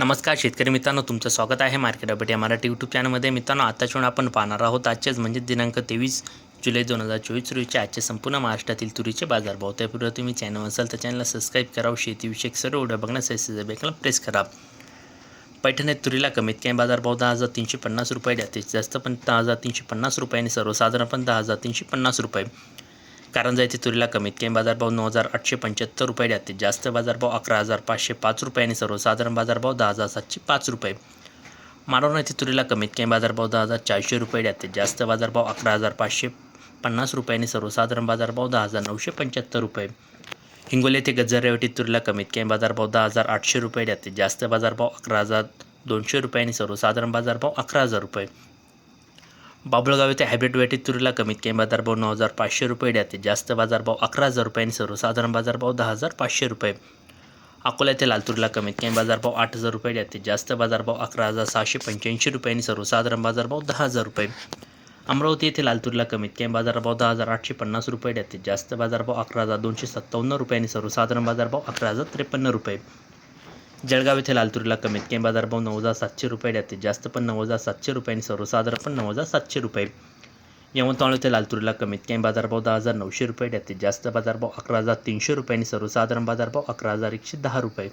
नमस्कार शेतकरी मित्रांनो तुमचं स्वागत आहे मार्केट अपडेट या मराठी यूट्यूब चॅनलमध्ये मित्रांनो आताच्या आपण पाहणार आहोत आजचेच म्हणजे दिनांक तेवीस जुलै दोन हजार चोवीस रोजीचे आजचे संपूर्ण महाराष्ट्रातील तुरीचे बाजारभाव. त्यापूर्वी तुम्ही चॅनल असाल तर चॅनलला सबस्क्राईब करावं. शेतीविषयक सर्व व्हिडिओ बघण्यासाठी बेकला प्रेस करा. पैठण तुरीला कमीत कमी बाजारभाव दहा हजार तीनशे पन्नास रुपये. जास्तीत जास्त पण दहा हजार तीनशे पन्नास रुपये आणि सर्वसाधारण पण दहा हजार तीनशे पन्नास रुपये. कारंजा येथे तुरीला कमीत कमी बाजारभाव नऊ हजार आठशे पंच्याहत्तर रुपये जास्तीत जास्त बाजारभाव अकरा हजार पाचशे पाच रुपये आणि सर्वसाधारण बाजारभाव दहा हजार सातशे पाच रुपये. मालवण येथे तुरीला कमीत कमी बाजारभाव दहा हजार चारशे रुपये जास्तीत जास्त बाजारभाव अकरा हजार पाचशे पन्नास रुपये आणि सर्वसाधारण बाजारभाव दहा हजार नऊशे पंच्याहत्तर रुपये. हिंगोली येथे गज्जररेवटी तुरीला कमीत कमी बाजारभाव दहा हजार आठशे रुपये जास्तीत जास्त बाजारभाव अकरा हजार दोनशे रुपये आणि सर्वसाधारण बाजारभाव अकरा हजार रुपये. बाबुळगाव येथे हायब्रिड वेटी तुरीला कमीत कमी बाजारभाव नऊ हजार पाचशे रुपये जास्तीत जास्त बाजारभाव अकरा हजार रुपये आणि सर्वसाधारण बाजारभाव दहा हजार पाचशे रुपये. अकोला येथे लाल तुरीला कमीत कमी बाजारभाव आठ हजार रुपये जास्तीत जास्त बाजारभाव अकरा हजार सहाशे पंच्याऐंशी रुपये आणि सर्वसाधारण बाजारभाव दहा हजार रुपये. अमरावती येथे लाल तुरीला कमीत कमी बाजारभाव दहा हजार आठशे पन्नास रुपये जास्तीत जास्त बाजारभाव अकरा हजार दोनशे सत्तावन्न रुपये आणि सर्वसाधारण बाजारभाव अकरा हजार त्रेपन्न रुपये. जळगाव येथे लालतुरीला कमीत कमी बाजारभाव नऊ हजार सातशे रुपये जास्तीत जास्त पण नऊ हजार सातशे रुपये आणि सर्वसाधारण पण नऊ हजार सातशे रुपये. यवतमाळ येथे लालतुरीला कमीत कमी बाजारभाव दहा हजार नऊशे रुपये जास्तीत जास्त बाजारभाव अकरा हजार तीनशे रुपये आणि सर्वसाधारण बाजारभाव अकरा हजार एकशे दहा रुपये.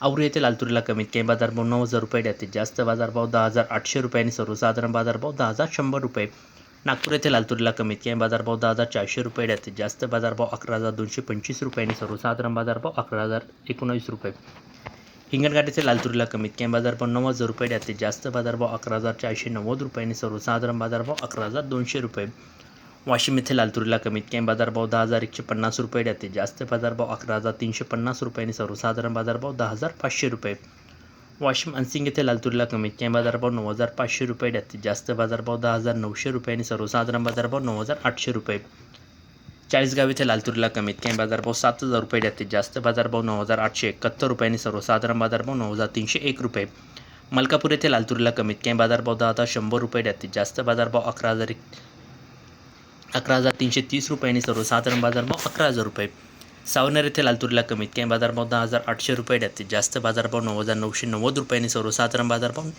आवरी येथे लालतुरीला कमीत कमी बाजारभाव नऊ हजार रुपये जास्तीत जास्त बाजारभाव दहा हजार आठशे रुपये आणि सर्वसाधारण बाजारभाव दहा हजार शंभर रुपये. नागपूर येथे लाल कमीत कमी बाजारभाव दहा हजार चारशे रुपये जास्तीत जास्त बाजारभाव अकरा हजार दोनशे पंचवीस रुपये आणि सर्वसाधारण बाजारभाव अकरा हजार एकोणावीस रुपये. हिंगणघाट येथे लाल कमीत कमी बाजारभाव नऊ हजार रुपये जास्तीत जास्त बाजारभाव अकरा हजार चारशे नव्वद रुपये आणि सर्वसाधारण बाजारभाव अकरा हजार दोनशे रुपये. वाशिम येथे लाल कमीत कमी बाजारभाव दहा हजार एकशे पन्नास रुपये जास्तीत जास्त बाजारभाव अकरा हजार तीनशे पन्नास रुपये आणि सर्वसाधारण बाजारभाव दहा हजार पाचशे रुपये. वाशिम अनसिंग येथे लाल कमीत कमी बाजारभाव नऊ हजार पाचशे रुपये जास्तीत जास्त बाजारभाव दहा हजार नऊशे रुपये आणि सर्वसाधारण बाजारभाव नऊ हजार आठशे रुपये. चाळीसगाव येथे लाल कमीत कमी. बाजारभाव सात हजार रुपये जास्तीत जास्त बाजारभाव नऊ हजार आठशे एकाहत्तर रुपये आणि सर्वसाधारण बाजारभाव नऊ हजार तीनशे एक रुपये. मलकापूर येथे लाल कमीत कमी. बाजारभाव दहा हजार शंभर रुपये जास्तीत जास्त बाजारभाव अकरा हजार एक अकरा हजार तीनशे तीस रुपये आणि सर्वसाधारण बाजारभाव अकरा हजार रुपये. सावनेर येथे लाल कमीत कमी बाजारभाव दहा हजार आठशे रुपये जास्तीत जास्त बाजारभाव नऊ हजार नऊशे नव्वद रुपयांनी सर्वसाधारण बाजारभाव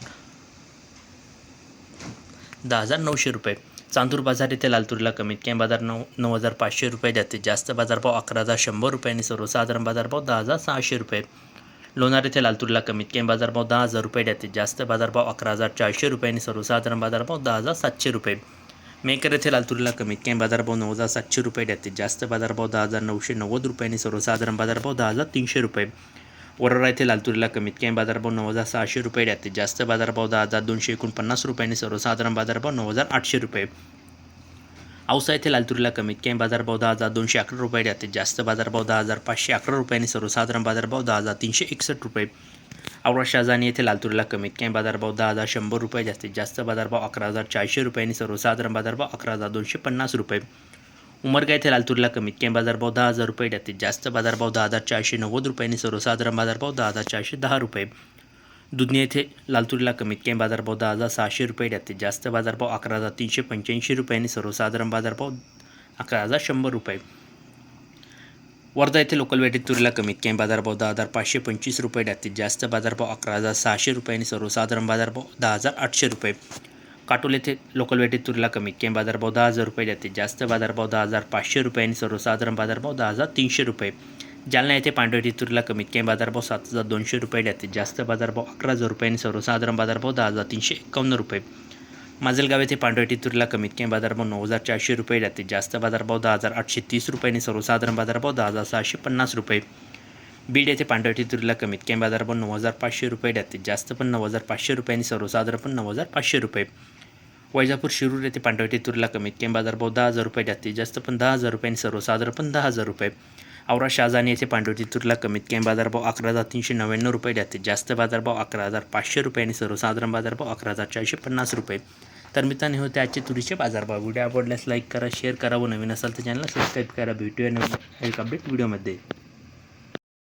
दहा हजार नऊशे रुपये. चांदूर बाजार येथे लालतुरीला कमीत कमी बाजार नऊ नऊ हजार पाचशे रुपये जास्तीत जास्त बाजारभाव अकरा हजार शंभर रुपयांनी सर्वसाधारण बाजारभाव दहा हजार सहाशे रुपये. लोणार येथे लालतूरला कमीत कमी बाजारभाव दहा हजार रुपये जास्तीत जास्त बाजारभाव अकरा हजार चारशे रुपयांनी सर्वसाधारण बाजारभाव दहा हजार सातशे रुपये. मेकर येथे लालतुरीला कमीत कमी बाजारभाव नऊ हजार सातशे रुपये जास्तीत जास्त बाजारभाव दहा हजार नऊशे नव्वद रुपये आणि सर्वसाधारण बाजारभाव दहा हजार तीनशे रुपये. वरोरा येथे लालतुरीला कमीत कमी बाजारभाव नऊ हजार सहाशे रुपये जास्तीत जास्त बाजारभाव दहा हजार दोनशे एकोणपन्नास रुपये आणि सर्वसाधारण बाजारभाव नऊ हजार आठशे रुपये. औसा येथे लालतुरीला कमीत कमी बाजारभाव दहा हजार दोनशे अकरा रुपये जास्तीत जास्त बाजारभाव दहा हजार पाचशे अकरा रुपये आणि सर्वसाधारण बाजारभाव दहा हजार तीनशे एकसष्ट रुपये. औरा शाहजानी येथे लाल कमीत कमी बाजारभाव दहा हजार शंभर रुपये जास्तीत जास्त बाजारभाव अकरा हजार चारशे रुपये आणि सर्वसाधारण बाजारभाव अकरा हजार दोनशे पन्नास रुपये. उमरगा येथे लाल कमीत कमी बाजारभाव दहा हजार रुपये जास्तीत जास्त बाजारभाव दहा हजार चारशे नव्वद रुपये आणि सर्वसाधारण बाजारभाव दहा हजार चारशे दहा रुपये. दुधनी येथे लाल कमीत कमी बाजारभाव दहा हजार सहाशे रुपये जास्तीत जास्त बाजारभाव अकरा हजार तीनशे पंच्याऐंशी रुपये आणि सर्वसाधारण बाजारभाव अकरा हजार शंभर रुपये. वर्धा येथे लोकल वेटीत तुरीला कमीत कमी बाजारभाव दहा हजार पाचशे पंचवीस रुपये जास्तीत जास्त बाजारभाव अकरा हजार सहाशे रुपये आणि सर्वसाधारण बाजारभाव दहा हजार आठशे रुपये. काटोल येथे लोकल वेटीत तुरीला कमीत कमी बाजारभाव दहा हजार रुपये जास्तीत जास्त बाजारभाव दहा हजार पाचशे रुपये आणि सर्वसाधारण बाजारभाव दहा हजार तीनशे रुपये. जालना येथे पांढरवटी तुरीला कमीत कमी बाजारभाव सात हजार दोनशे रुपये जास्तीत जास्त बाजारभाव अकरा हजार रुपये आणि सर्वसाधारण बाजारभाव दहा हजार तीनशे एकावन्न रुपये. माजलगाव येथे पांढरवटी तुरीला कमीत कमी बाजारभाव नऊ हजार चारशे रुपये जास्तीत जास्त बाजारभाव दहा हजार आठशे तीस रुपये आणि सर्वसाधारण बाजारभाव दहा हजार सहाशे पन्नास रुपये. बीड येथे पांढरवटी तुरीला कमीत कमी बाजारभाव नऊ हजार पाचशे रुपये जास्तीत जास्त पण नऊ हजार पाचशे रुपये आणि सर्वसाधारण पण नऊ हजार पाचशे रुपये. वैजापूर शिरूर येथे पांढरवटी तुरीला कमीत कमी बाजारभाव दहा हजार रुपये जास्तीत जास्त पण दहा हजार रुपये आणि सर्वसाधारण पण दहा हजार रुपये. औरा शाहजानी येथे पांढरवटी तुरीला कमीत कमी बाजारभाव अकरा हजार तीनशे नव्याण्णव रुपये जास्तीत जास्त बाजारभाव अकरा हजार पाचशे रुपये आणि सर्वसाधारण बाजारभाव अकरा हजार चारशे पन्नास रुपये. तर मित्रांनो होते आजचे तुरीचे बाजारभाव. व्हिडिओ आवडल्यास लाईक करा शेअर करा व नवीन असाल तर चॅनलला सबस्क्राईब करा. भेटूया नवीन एक अपडेट व्हिडिओमध्ये